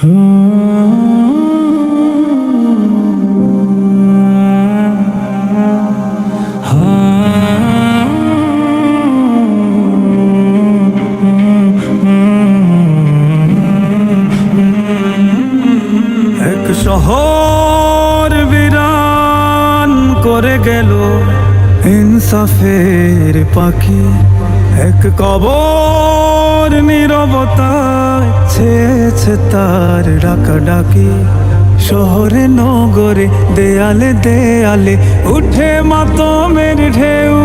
শহর বিরান করে গেল ইনসাফের পাখি। এক কবর নীরবতায় ছেছে তার ডাকা ডাকি শহরে, নগরে, দেয়ালে দেয়ালে উঠে মাতমের ঢেউ।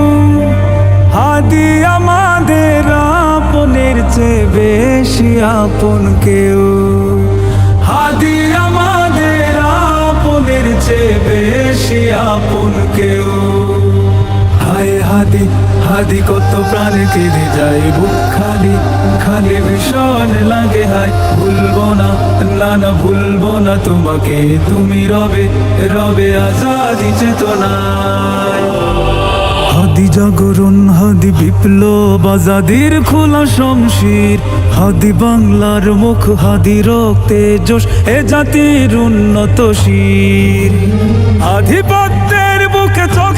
হাদি আমাদের আপনের চেয়ে বেশি আপন কেউ। হাদি আমাদের আপনের চেয়ে বেশি আপন কেউ। হায় হাদি হাদি কত প্রাণ কেঁদে যায় বুক খালি। খালি ভীষণ লাগে হায়। ভুলবো না না না, ভুলবো না তোমাকে। তুমি রবে রবে আজাদি চেতনায়। হাদি জাগরণ, হাদি বিপ্লব, আজাদির খোলা শমশির। হাদি বাংলার মুখ, হাদি রক্তে জোশ, এ জাতির উন্নত শির। আধিপত্যের বুকে চোখে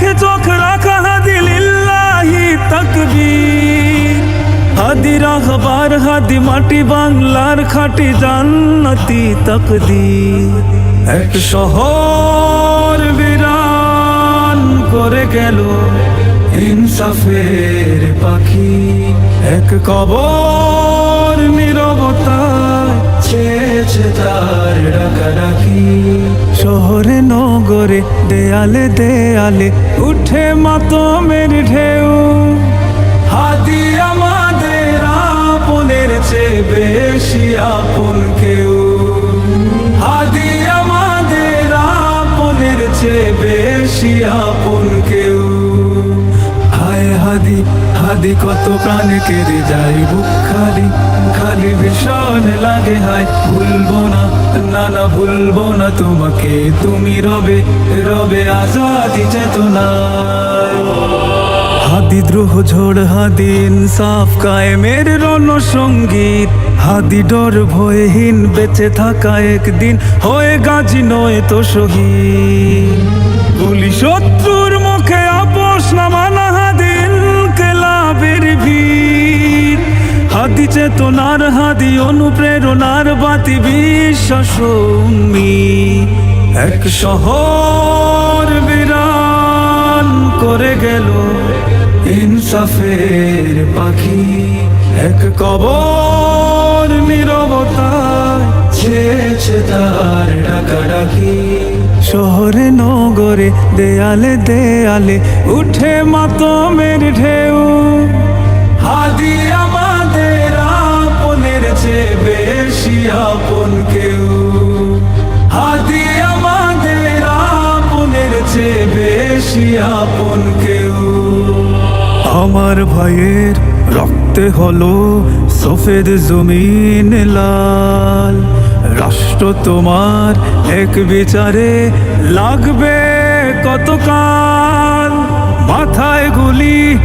রাখবার হাদি মাটি বাংলার খাটি জান্নাতি তাকদীর এক শহর বিরান করে গেল ইনসাফের পাখি এক কবর নীরবতায় তার শহরে নগরে দেয়ালে দেয়ালে উঠে মাতমের ঢেউ বেশি আপন কেউ। হায় হাদি হাদি, কত প্রাণ কেড়ে যায় বুক খালি। খালি ভীষণ লাগে, হায়, ভুলবো না না না, ভুলবো না তোমাকে। তুমি রবে রবে আজাদি চেতনায় হাদি দ্রোহ, ঝড়, হাদি ইনসাফ, কায়েমের রণ সংগীত। হাদি ডর, ভয়হীন, বেঁচে থাকা একদিন। হয়ে গাজী নয় তো শহীদ। চেতনার হাদি অনুপ্রেরণার বাতি বিশ্বাস এক শহর বিরান করে গেল ইনসাফের পাখি। এক কবর নীরবতায় ছেছে তার ডাকাডাকি। শহরে, নগরে, দেয়ালে দেয়ালে উঠে মাতমের ঢেউ। বেশি আপন কেউ। হাদি আমাদের আপনের চেয়ে বেশি আপন কেউ। আমার ভাইয়ের রক্তে হলো সফেদ জমিন লাল। রাষ্ট্র তোমার এক বিচারে লাগবে কতকাল? মাথায় গুলি